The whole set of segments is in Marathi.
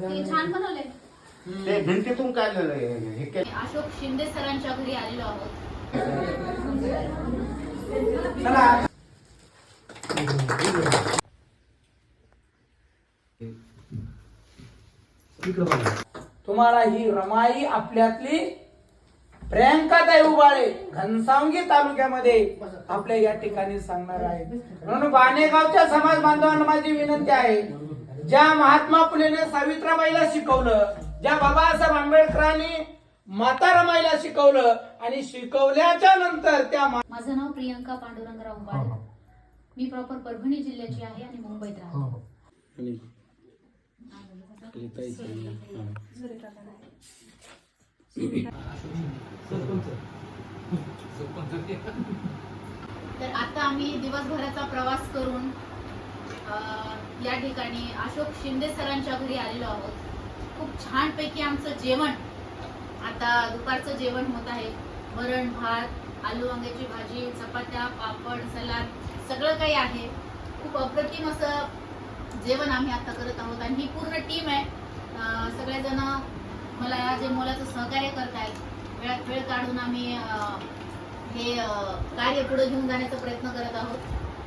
ते छान बनवले ते भिंतीतून काढलेलं आहे हे केलं. अशोक शिंदे सरांच्या घरी आलेलो आहोत. तुम्हाला ही रमाई आपल्यातली प्रियंकाताई उबाळे घनसावंगी तालुक्यामध्ये आपल्या या ठिकाणी सांगणार आहे. म्हणून बाणेगावच्या समाज बांधवांना माझी विनंती आहे ज्या महात्मा फुलेने सावित्राबाईला शिकवलं ज्या बाबासाहेब आंबेडकरांनी माता रमाईला शिकवलं आणि शिकवल्याच्या नंतर त्या माझं नाव प्रियंका पांडुरंगराव उबाळे. मी प्रॉपर परभणी जिल्ह्याची आहे आणि मुंबईत राहते. तर आता आम्ही दिवसभराचा प्रवास करून अं, या ठिकाणी अशोक शिंदे सरांच्या घरी आलेलो आहोत. खूप छानपैकी आमचं जेवण आता दुपारचं जेवण होत आहे. वरण भात आलू वांग्याची भाजी चपात्या पापड सलाद सगळं काही आहे. खूप अप्रतिम असं जेवण आम्ही आता करत आहोत. आणि ही पूर्ण टीम आहे. सगळेजण मला या जे मोलाचं सहकार्य करतायत वेळात वेळ काढून आम्ही हे कार्य पुढे घेऊन जाण्याचा प्रयत्न करत आहोत.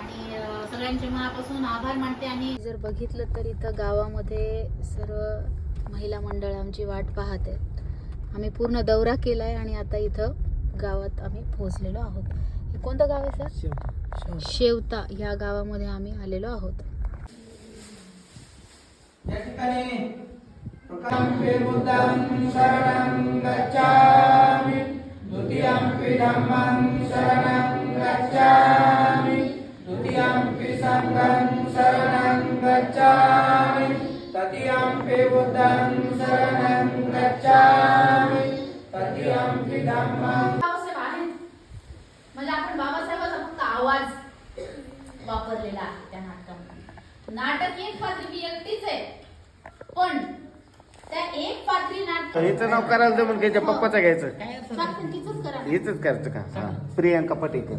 आणि सगळ्यांचे मनापासून आभार मानते आणि जर बघितलं तर इथं गावामध्ये सर्व महिला मंडळ आमची वाट पाहत आहेत. आम्ही पूर्ण दौरा केलाय आणि आता इथं गावात आम्ही पोहोचलेलो आहोत. हे कोणतं गाव आहे सर? शेवता. या गावामध्ये आम्ही आलेलो आहोत. म्हणजे आपण बाबासाहेबाचा फक्त आवाज वापरलेला आहे त्या नाटकामध्ये. नाटक एक पात्री मी एकटीच आहे. पण त्या एक पात्री नाटक तर हिचं नाव करायला जमून घ्यायच्या पप्पाचं घ्यायचं. चालतं तिचंच करा. हिच करायचं का? हा. प्रियांका पटेकर.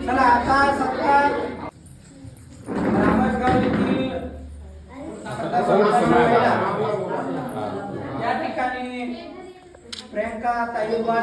चला आता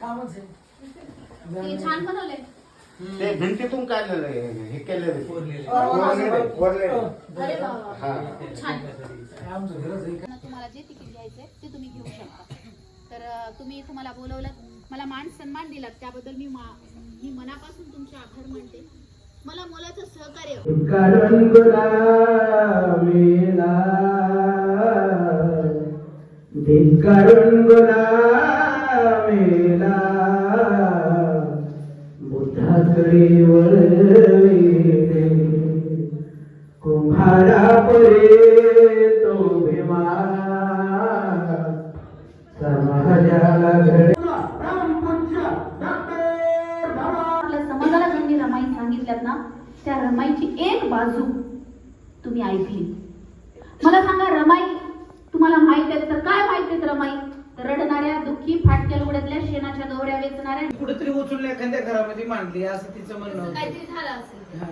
कामच आहे. ते छान बनवले ते भिंतीतून हे केलेलं हा. तुम्हाला जे तिकीट घ्यायचंय ते तुम्ही घेऊ शकता. तर तुम्ही तुम्हाला बोलवलं मला मान सन्मान दिलात त्याबद्दल मी मा- मी मनापासून तुमचे आभार मानते. मला मुलाचं सहकार्य कारण गुलामीला मेला. बुद्धाकडे वळविले कुंभारा परे तो भीमा समाजाला घडे समाजाला ज्यांनी रमाई सांगितल्यात ना त्या रमाईची एक बाजू तुम्ही ऐकली मला सांगा रमाई तुम्हाला माहीत आहेत तर काय माहीत आहेत रमाई तर रडणाऱ्या दुःखी फाटक्या लुगड्यातल्या शेणाच्या गवऱ्या वेचणाऱ्या कुठेतरी उचलून एखाद्या घरामध्ये मांडली असं तिचं म्हणणं होतं. काहीतरी झालं असेल हा.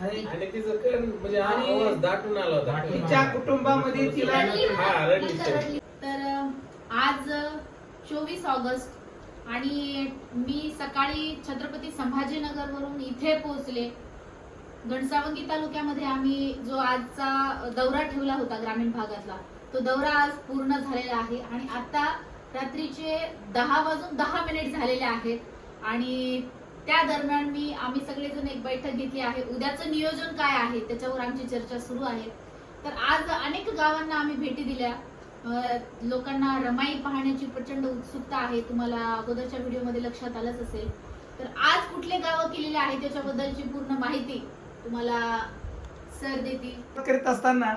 आणि आणि तिचं कण म्हणजे आवाज दाटून आला होता तिच्या कुटुंबामध्ये तिला रडली? हा, रडली तर रडली. तर अं, आज चोवीस ऑगस्ट आणि मी सकाळी छत्रपती संभाजीनगरवरून इथे पोहोचले घनसावंगी तालुक्यामध्ये आम्ही जो आजचा दौरा ठेवला होता ग्रामीण भागातला तो दौरा आज पूर्ण झालेला आहे आणि आता रात्रीचे दहा वाजून दहा मिनिट झालेले आहेत. आणि त्या दरम्यान मी आम्ही सगळेजण एक बैठक घेतली आहे. उद्याचं नियोजन काय आहे त्याच्यावर आमची चर्चा सुरू आहे. तर आज अनेक गावांना आम्ही भेटी दिल्या. लोकांना रमाई पाहण्याची प्रचंड उत्सुकता आहे. तुम्हाला अगोदरच्या व्हिडिओमध्ये लक्षात आलंच असेल. तर आज कुठले गावं केलेले आहेत त्याच्याबद्दलची पूर्ण माहिती तुम्हाला सर देतील. करीत असताना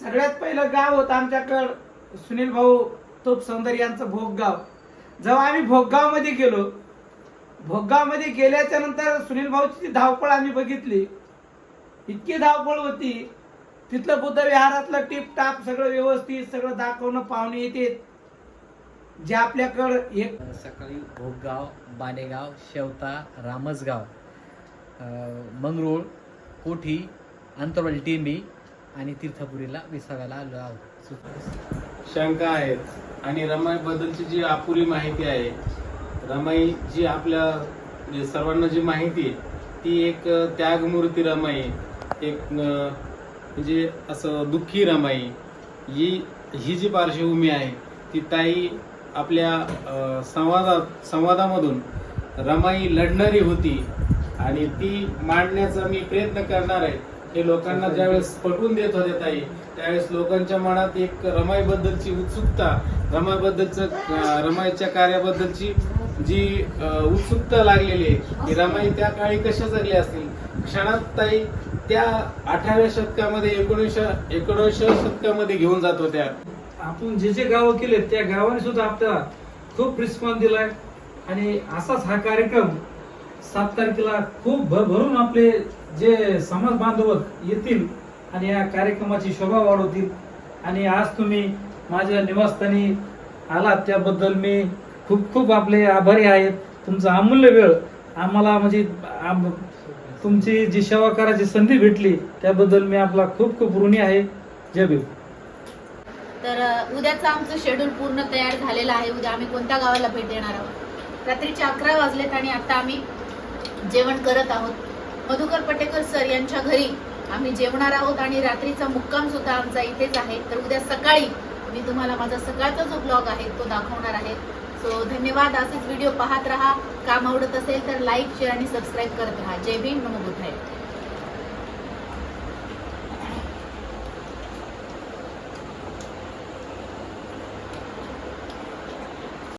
सगळ्यात पहिलं गाव होतं आमच्याकडं सुनील भाऊ तोप सौंदर्य यांचं भोगगाव. जेव्हा आम्ही भोगगावमध्ये गेलो भोगगावमध्ये गेल्याच्यानंतर सुनील भाऊची जी धावपळ आम्ही बघितली इतकी धावपळ होती तिथलं बुद्ध विहारातलं टिप टाप सगळं व्यवस्थित सगळं दाखवणं पाहुणे येते जे आपल्याकडं एक सकाळी भोगगाव बानेगाव शेवता रामसगाव मंगरूळ कोठी अंतरवाली टिंबी आणि तीर्थपुरीला विसाव्याला आलो आहोत. शंका आहेत. आणि रमाई बद्दलची जी अपुरी माहिती आहे रमाई जी आपल्या म्हणजे सर्वांना जी माहिती आहे ती एक त्यागमूर्ती रमाई एक म्हणजे असं दुःखी रमाई ही ही जी पार्श्वभूमी आहे ती ताई आपल्या संवादात संवादामधून रमाई लढणारी होती आणि ती मांडण्याचा मी प्रयत्न करणार आहे. हे लोकांना ज्यावेळेस पटवून देत होते ताई त्यावेळेस लोकांच्या मनात एक रमाईबद्दलची उत्सुकता रमाईबद्दलचं अं, रमाईच्या कार्याबद्दलची जी उत्सुकता लागलेली आहे की रमाई त्या काळी कशा जगल्या असतील? क्षणात ताई त्या अठराव्या शतकामध्ये एकोणीसशे एकोणीसशे शतकामध्ये घेऊन जात होत्या. आपण जे जे गावं केले त्या गावाने सुद्धा आपल्याला खूप रिस्पॉन्स दिलाय. आणि असाच हा कार्यक्रम सात तारखेला खूप भर भरून आपले जे समाज बांधव येतील आणि या कार्यक्रमाची शोभा वाढवतील. आणि आज तुम्ही माझ्या निवासस्थानी आलात त्याबद्दल मी खूप खूप आपले आभारी आहेत. तुमचा अमूल्य वेळ आम्हाला म्हणजे तुमची जी सेवा करायची संधी भेटली त्याबद्दल मी आपला खूप खूप ऋणी आहे. जय भीम. तर उद्याचं आमचं शेड्यूल पूर्ण तयार झालेलं आहे. उद्या आम्ही कोणत्या गावाला भेट देणार आहोत? रात्रीचे अकरा वाजलेत आणि आता आम्ही जेवण करत आहोत. मधुकर पटेकर सर यांच्या घरी आम्ही जेवणार आहोत आणि रात्रीचा मुक्काम सुद्धा आमचा इथेच आहे. तर उद्या सकाळी मी तुम्हाला माझा सकाळचा जो ब्लॉग आहे तो दाखवणार आहे. सो धन्यवाद. असेच व्हिडिओ पाहत राहा. काम आवडत असेल तर लाईक शेअर आणि सबस्क्राईब करत राहा. जय भीम. नमो बुद्धाय.